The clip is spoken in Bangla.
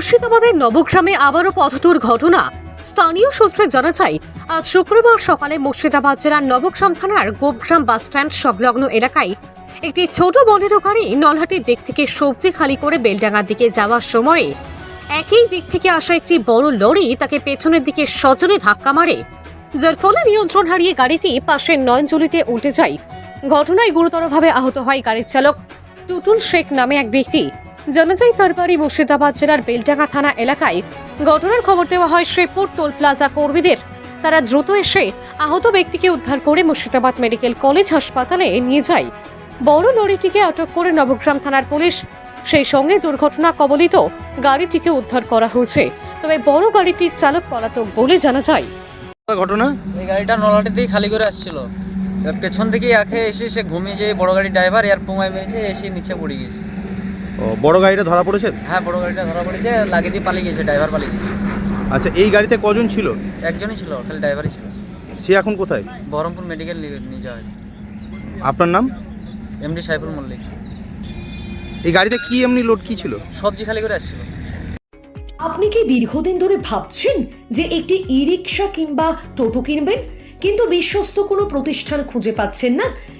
মুর্শিদাবাদের নবগ্রামে আবারও পথদূর ঘটনা। স্থানীয় সূত্রে জানা যায়, আজ শুক্রবার সকালে মুর্শিদাবাদ জেলার নবগ্রাম থানার গোপগ্রাম বাস স্ট্যান্ড সংলগ্ন এলাকায় একটি ছোট বনেরো গাড়ি নলহাটির দিক থেকে সবজি খালি করে বেলডাঙ্গার দিকে যাওয়ার সময়ে একই দিক থেকে আসা একটি বড় লরি তাকে পেছনের দিকে সজোরে ধাক্কা মারে, যার ফলে নিয়ন্ত্রণ হারিয়ে গাড়িটি পাশের নয়নজলিতে উল্টে যায়। ঘটনায় গুরুতরভাবে আহত হয় গাড়ির চালক টুটুল শেখ নামে এক ব্যক্তি। জানা যায় তার বাড়ি মুর্শিদাবাদ জেলার বেলডাঙ্গা থানা এলাকায় ঘটনার খবর দেওয়া হয় শ্রীপুর টোল প্লাজা কর্মীদের। তারা দ্রুত এসে আহত ব্যক্তিকে উদ্ধার করে মুর্শিদাবাদ মেডিকেল কলেজ হাসপাতালে নিয়ে যায়। বড় লরিটিকে আটক করে নবগ্রাম থানার পুলিশ। সেই সঙ্গে দুর্ঘটনা কবলিত গাড়িটিকে উদ্ধার করা হয়েছে। তবে বড় গাড়িটির চালক পলাতক বলে জানা যায়। ঘটনা? এই গাড়িটা নলহাটি দিয়ে খালি করে আসছিল। এবার পেছন থেকে একে এসে সে ঘুমিয়ে যে বড় গাড়ির ড্রাইভার এয়ার পোঙায় মেরেছে এসে নিচে পড়ে গিয়েছে। ও বড় গাড়িটা ধরা পড়েছে? হ্যাঁ বড় গাড়িটা ধরা পড়েছে লাগিয়ে দিয়ে পালিয়ে গিয়েছে ড্রাইভার পালিয়ে আচ্ছা এই গাড়িতে কজন ছিল? একজনই ছিল খালি ড্রাইভারই ছিল। সে এখন কোথায়? বহরমপুর মেডিকেল নিয়ে যাওয়া হয় আপনার নাম? এমডি সাইফুল মল্লিক। এই গাড়িতে কি এমনি লোড কি ছিল? সবজি খালি করে আসছিল। আপনি কি দীর্ঘদিন ধরে ভাবছেন যে একটি ই রিক্সা কিংবা টোটো কিনবেন? কিন্তু বিশ্বস্ত কোনো প্রতিষ্ঠান খুঁজে পাচ্ছেন না।